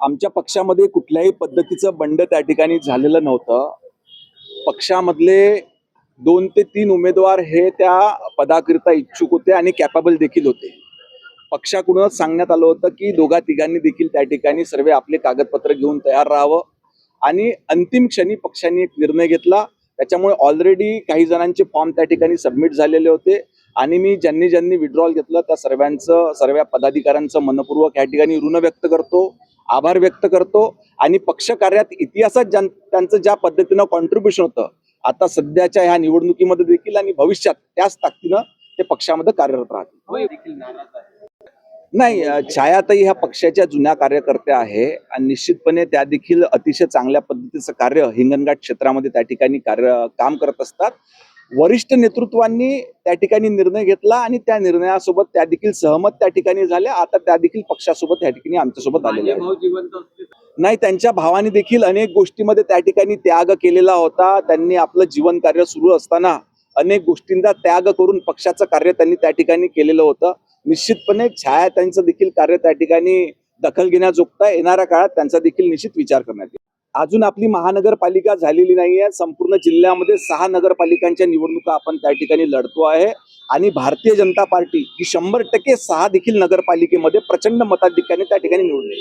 आमच्या पक्षामध्ये कुठल्याही पद्धतीचं बंड त्या ठिकाणी झालेलं नव्हतं. पक्षामधले दोन ते तीन उमेदवार हे त्या पदाकरिता इच्छुक होते आणि कॅपेबल देखील होते. पक्षाकडूनच सांगण्यात आलं होतं की दोघा तिघांनी देखील त्या ठिकाणी सर्व आपले कागदपत्र घेऊन तयार राहावं. आणि अंतिम क्षणी पक्षांनी एक निर्णय घेतला. त्याच्यामुळे ऑलरेडी काही जणांचे फॉर्म त्या ठिकाणी सबमिट झालेले होते. आणि मी ज्यांनी ज्यांनी विड्रॉल घेतलं त्या सर्वांचं सर्व पदाधिकाऱ्यांचं मनपूर्वक या ठिकाणी ऋण व्यक्त करतो. आभार व्यक्त करतो. आणि पक्ष कार्यात इतिहासात ज्यां त्यांचं ज्या पद्धतीनं कॉन्ट्रीब्युशन होतं आता सध्याच्या ह्या निवडणुकीमध्ये देखील आणि भविष्यात त्याच ताकदीनं ते पक्षामध्ये कार्यरत राहतील. नाही अ, छायाताई ह्या पक्षाच्या जुन्या कार्यकर्त्या आहे आणि निश्चितपणे त्या देखील अतिशय चांगल्या पद्धतीचं कार्य हिंगणघाट क्षेत्रामध्ये त्या ठिकाणी कार्य काम करत असतात. वरिष्ठ नेतृत्वांनी त्या ठिकाणी निर्णय घेतला आणि त्या निर्णयासोबत त्या देखील सहमत त्या ठिकाणी झाल्या. आता त्या देखील पक्षासोबत त्या ठिकाणी आमच्यासोबत आलेल्या नाही त्यांच्या भावाने देखील अनेक गोष्टीमध्ये त्या ठिकाणी त्याग केलेला होता. त्यांनी आपलं जीवन कार्य सुरू असताना अनेक गोष्टींचा त्याग करून पक्षाचं कार्य त्यांनी त्या ठिकाणी केलेलं होतं. निश्चितपणे छाया त्यांचं देखील कार्य त्या ठिकाणी दखल घेण्याजोगतं. येणाऱ्या काळात त्यांचा देखील निश्चित विचार करण्यात येईल. अजून आपली महानगरपालिका झालेली नाहीये संपूर्ण जिल्ह्यामध्ये सहा नगरपालिकांच्या निवडणुका आपण त्या ठिकाणी लढतो आहे. आणि भारतीय जनता पार्टी ही शंभर टक्के सहा देखील नगरपालिकेमध्ये प्रचंड मताधिक्याने त्या ठिकाणी निवडली